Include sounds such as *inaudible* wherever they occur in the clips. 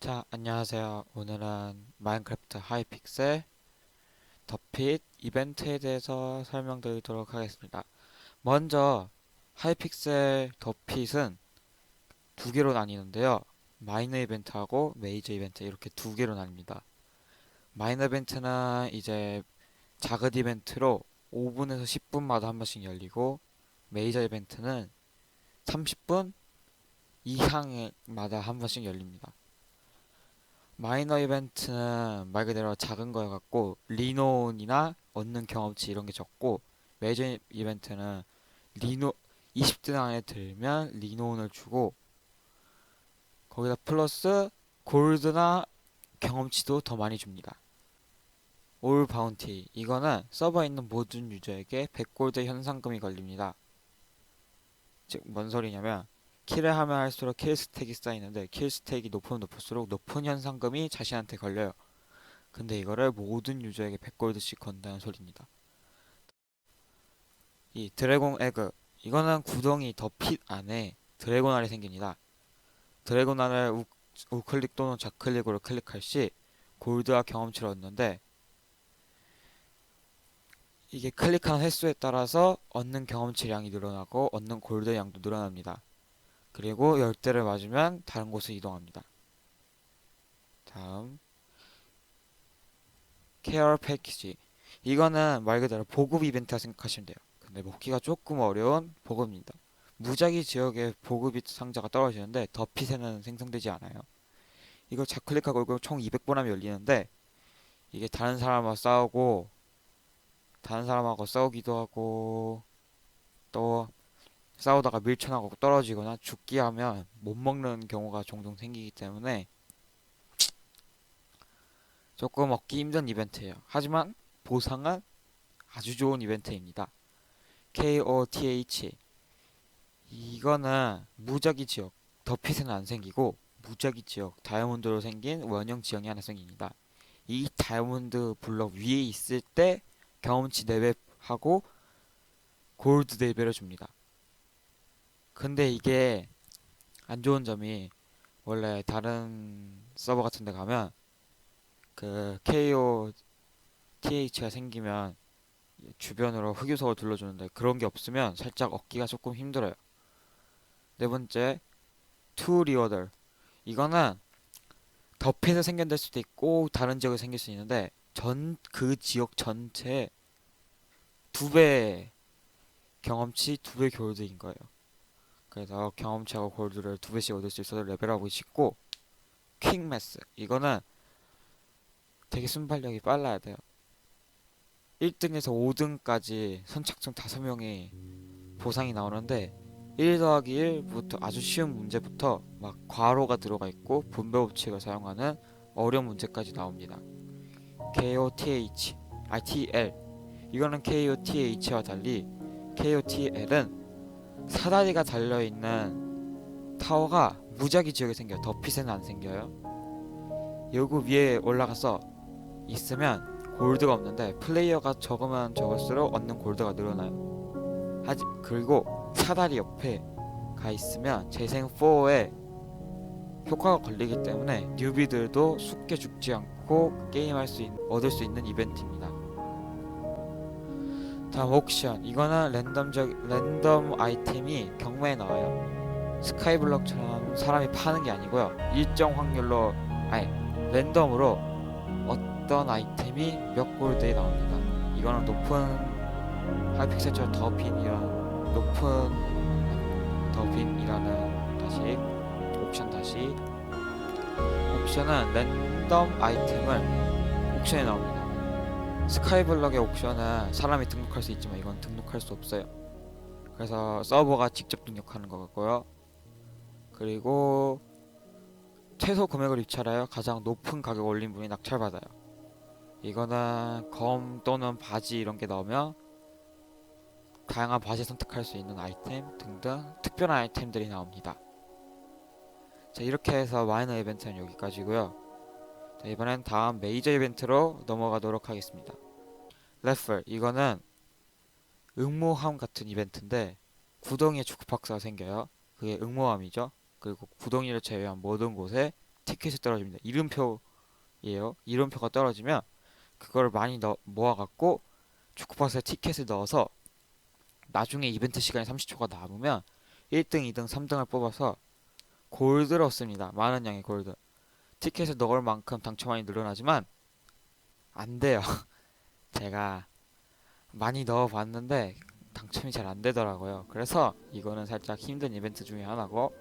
자, 안녕하세요. 오늘은 마인크래프트 하이픽셀 더핏 이벤트에 대해서 설명드리도록 하겠습니다. 먼저 하이픽셀 더핏은 두 개로 나뉘는데요. 마이너 이벤트하고 메이저 이벤트 이렇게 두 개로 나뉩니다. 마이너 이벤트는 이제 작은 이벤트로 5분에서 10분마다 한 번씩 열리고 메이저 이벤트는 30분 이상마다 한 번씩 열립니다. 마이너 이벤트는 말 그대로 작은 거여갖고 리논이나 얻는 경험치 이런 게 적고 메이저 이벤트는 리노 20등 안에 들면 리논을 주고 거기다 플러스 골드나 경험치도 더 많이 줍니다. 올 바운티 이거는 서버에 있는 모든 유저에게 100골드 현상금이 걸립니다. 즉 뭔 소리냐면 킬을 하면 할수록 킬 스택이 쌓이는데 킬 스택이 높으면 높을수록 높은 현상금이 자신한테 걸려요. 근데 이거를 모든 유저에게 100골드씩 건다는 소리입니다. 이 드래곤 에그 이거는 구덩이 더핏 안에 드래곤 알이 생깁니다. 드래곤 알을 우, 우클릭 또는 좌클릭으로 클릭할 시 골드와 경험치를 얻는데 이게 클릭하는 횟수에 따라서 얻는 경험치량이 늘어나고 얻는 골드 양도 늘어납니다. 그리고 열대를 맞으면 다른 곳으로 이동합니다. 다음 케어 패키지 이거는 말 그대로 보급 이벤트라 생각하시면 돼요. 근데 먹기가 조금 어려운 보급입니다. 무작위 지역에 보급 상자가 떨어지는데 더핏에는 생성되지 않아요. 이걸 좌클릭하고 이거 총 200번 하면 열리는데 이게 다른 사람하고 싸우고 다른 사람하고 싸우기도 하고 또 싸우다가 밀쳐나고 떨어지거나 죽기 하면 못 먹는 경우가 종종 생기기 때문에 조금 얻기 힘든 이벤트예요. 하지만 보상은 아주 좋은 이벤트입니다. KOTH 이거는 무작위 지역 더핏은 안 생기고 무작위 지역 다이아몬드로 생긴 원형 지형이 하나 생깁니다. 이 다이아몬드 블럭 위에 있을 때 경험치 4배 하고 골드 4배를 줍니다. 근데 이게 안 좋은 점이 원래 다른 서버 같은 데 가면 그 KO TH가 생기면 주변으로 흑요석을 둘러주는데 그런 게 없으면 살짝 얻기가 조금 힘들어요. 네 번째, 투 리워더. 이거는 더핏에 생겨날 수도 있고 다른 지역에 생길 수 있는데 전 그 지역 전체에 두 배 경험치 두배 골드인 거예요. 그래서 경험치하고 골드를 두 배씩 얻을 수 있어서 레벨업이 쉽고 퀵매스 이거는 되게 순발력이 빨라야 돼요. 1등에서 5등까지 선착순 5명이 보상이 나오는데 1 더하기 1부터 아주 쉬운 문제부터 막 괄호가 들어가 있고 분배 법칙을 사용하는 어려운 문제까지 나옵니다. KOTH, ITL 이거는 KOTH와 달리 KOTL은 사다리가 달려있는 타워가 무작위 지역에 생겨요. 더핏에는 안 생겨요. 여기 위에 올라가서 있으면 골드가 없는데 플레이어가 적으면 적을수록 얻는 골드가 늘어나요. 하지 그리고 사다리 옆에 가 있으면 재생 4에 효과가 걸리기 때문에 뉴비들도 쉽게 죽지 않고 게임할 수 있, 얻을 수 있는 이벤트입니다. 다음 옥션 이거는 랜덤적 랜덤 아이템이 경매에 나와요. 스카이블럭처럼 사람이 파는 게 아니고요. 일정 확률로 아니 랜덤으로 어떤 아이템이 몇 골드에 나옵니다. 이거는 높은 하이픽셀처럼 더핀이란 높은 더핀이라는 다시 옥션 다시 옥션은 랜덤 아이템을 옥션에 나옵니다. 스카이블럭의 옥션은 사람이 등록할 수 있지만 이건 등록할 수 없어요. 그래서 서버가 직접 등록하는 거고요. 그리고 최소 금액을 입찰하여 가장 높은 가격 올린 분이 낙찰받아요. 이거는 검 또는 바지 이런 게 나오면 다양한 바지 선택할 수 있는 아이템 등등 특별한 아이템들이 나옵니다. 자 이렇게 해서 마이너 이벤트는 여기까지고요. 자, 이번엔 다음 메이저 이벤트로 넘어가도록 하겠습니다. 레플 이거는 응모함 같은 이벤트인데 구덩이에 주크박스가 생겨요. 그게 응모함이죠. 그리고 구덩이를 제외한 모든 곳에 티켓이 떨어집니다. 이름표예요. 이름표가 떨어지면 그걸 많이 넣, 모아갖고 축구박스에 티켓을 넣어서 나중에 이벤트 시간이 30초가 남으면 1등, 2등, 3등을 뽑아서 골드를 얻습니다. 많은 양의 골드. 티켓을 넣을 만큼 당첨만이 늘어나지만 안 돼요. *laughs* 제가 많이 넣어봤는데 당첨이 잘 안 되더라고요. 그래서 이거는 살짝 힘든 이벤트 중에 하나고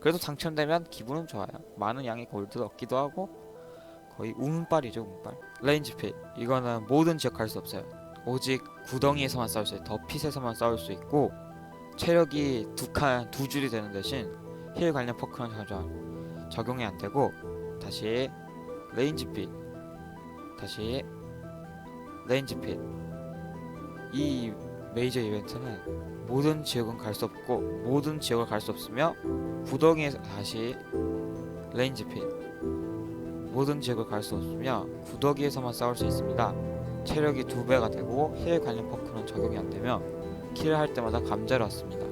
그래도 당첨되면 기분은 좋아요. 많은 양의 골드 얻기도 하고 거의 운빨이죠, 운빨. 레인지 핏 이거는 모든 지역 갈 수 없어요. 오직 구덩이에서만 싸울 수 있어요. 더 핏에서만 싸울 수 있고 체력이 두 칸, 두 줄이 되는 대신 힐 관련 퍼크는 전혀 적용이 안 되고 다시 레인지 핏 다시 레인지 핏이 메이저 이벤트는 모든 지역은 갈 수 없고 모든 지역을 갈 수 없으며 구덩이에서 다시 레인지 핏 모든 지역을 갈 수 없으며 구더기에서만 싸울 수 있습니다. 체력이 두 배가 되고 힐 관련 퍼크는 적용이 안 되며 킬을 할 때마다 감자를 얻습니다.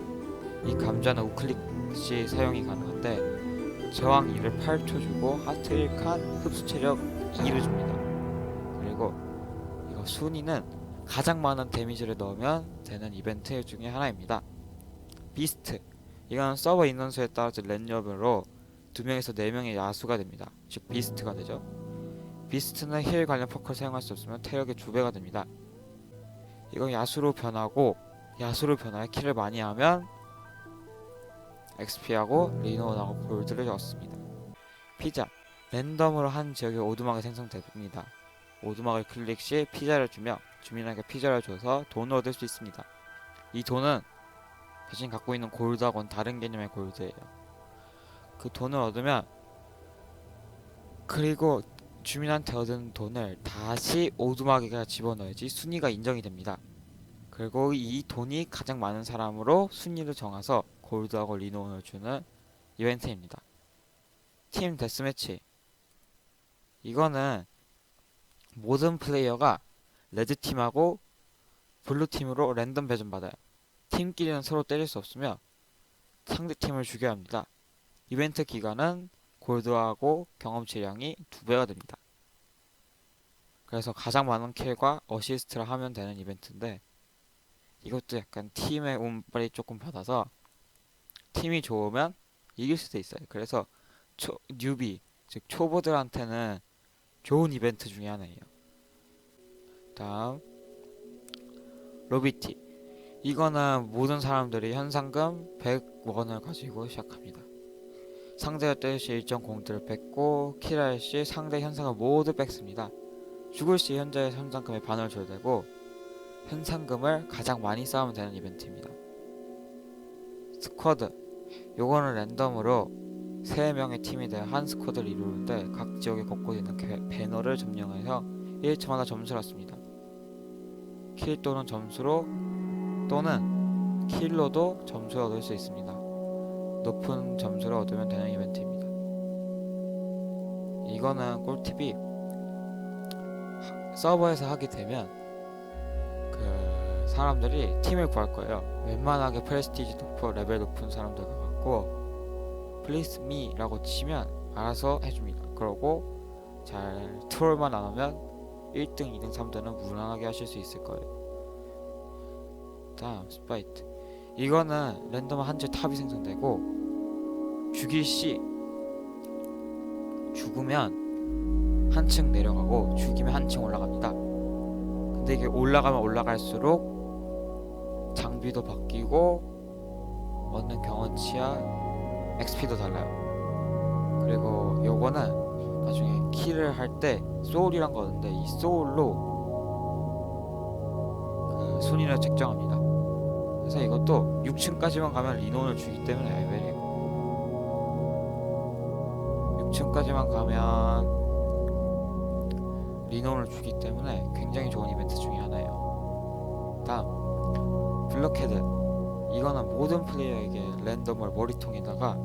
이 감자는 우클릭 시 사용이 가능한데 저항 2를 8초 주고 하트 1칸 흡수 체력 2를 줍니다. 그리고 이거 순위는 가장 많은 데미지를 넣으면 되는 이벤트 중에 하나입니다. 비스트 이건 서버 인원수에 따라서 랜덤으로 2명에서 4명의 야수가 됩니다. 즉 비스트가 되죠. 비스트는 힐 관련 퍼크를 사용할 수 없으면 체력의 2배가 됩니다. 이건 야수로 변하고 야수로 변하여 킬을 많이 하면 XP하고 리노원하고 골드를 얻습니다. 피자 랜덤으로 한 지역에 오두막이 생성됩니다. 오두막을 클릭 시 피자를 주며 주민에게 피자를 줘서 돈을 얻을 수 있습니다. 이 돈은 자신 갖고 있는 골드하고는 다른 개념의 골드예요. 그 돈을 얻으면 그리고 주민한테 얻은 돈을 다시 오두막에가 집어넣어야지 순위가 인정이 됩니다. 그리고 이 돈이 가장 많은 사람으로 순위를 정해서 골드하고 리노원을 주는 이벤트입니다. 팀 데스매치 이거는 모든 플레이어가 레드 팀하고 블루 팀으로 랜덤 배전 받아요. 팀끼리는 서로 때릴 수 없으며 상대 팀을 죽여야 합니다. 이벤트 기간은 골드하고 경험치량이 두 배가 됩니다. 그래서 가장 많은 킬과 어시스트를 하면 되는 이벤트인데 이것도 약간 팀의 운빨이 조금 받아서 팀이 좋으면 이길 수도 있어요. 그래서 초, 뉴비 즉 초보들한테는 좋은 이벤트 중에 하나예요. 다음 로비티 이거는 모든 사람들이 현상금 100원을 가지고 시작합니다. 상대가 때릴 시 일정 공들을 뺏고 킬할 시 상대 현상을 모두 뺏습니다. 죽을 시 현재의 현상금의 반을 줘야 되고 현상금을 가장 많이 쌓으면 되는 이벤트입니다. 스쿼드 요거는 랜덤으로 3명의 팀이 되어 한 스쿼드를 이루는데 각 지역에 곳곳에 있는 개- 배너를 점령해서 1초마다 점수를 얻습니다. 킬 또는 점수로 또는 킬로도 점수를 얻을 수 있습니다. 높은 점수를 얻으면 되는 이벤트입니다. 이거는 꿀팁이 하- 서버에서 하게 되면 그 사람들이 팀을 구할 거예요. 웬만하게 프레스티지 높고 레벨 높은 사람들 가갖고 플리스 미라고 치면 알아서 해줍니다. 그러고 잘 트롤만 안 하면 1등, 2등, 3등은 무난하게 하실 수 있을 거예요. 다음 스파이트 이거는 랜덤 한줄 탑이 생성되고 죽일 시 죽으면 한층 내려가고 죽이면 한층 올라갑니다. 근데 이게 올라가면 올라갈수록 장비도 바뀌고 얻는 경험치야 XP도 달라요. 그리고 요거는 나중에 킬을 할때 소울이란 거 얻는데 이 소울로 그 순위를 책정합니다. 그래서 이것도 6층까지만 가면 리노를 주기 때문에 레벨이고 6층까지만 가면 리노를 주기 때문에 굉장히 좋은 이벤트 중에 하나예요. 다음 블럭헤드 이거는 모든 플레이어에게 랜덤을 머리통에다가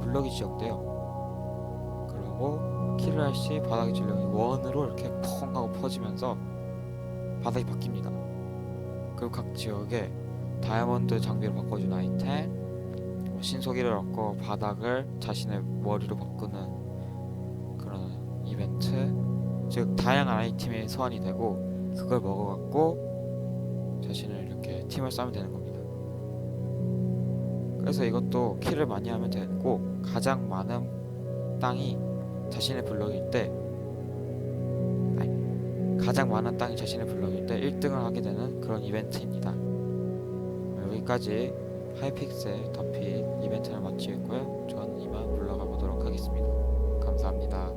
블럭이 지역돼요. 그리고 킬을 할 시 바닥의 질량이 원으로 이렇게 펑 하고 퍼지면서 바닥이 바뀝니다. 그리고 각 지역에 다이아몬드 장비로 바꿔준 아이템, 뭐 신속이를 얻고 바닥을 자신의 머리로 바꾸는 세트 즉 다양한 아이템의 소환이 되고 그걸 먹어갖고 자신을 이렇게 팀을 싸면 되는 겁니다. 그래서 이것도 킬을 많이 하면 되고 가장 많은 땅이 자신의 블럭일 때 아니, 가장 많은 땅이 자신의 블럭일 때 1등을 하게 되는 그런 이벤트입니다. 여기까지 하이픽셀 더피 이벤트를 마치겠고요. 저는 이만 물러가 보도록 하겠습니다. 감사합니다.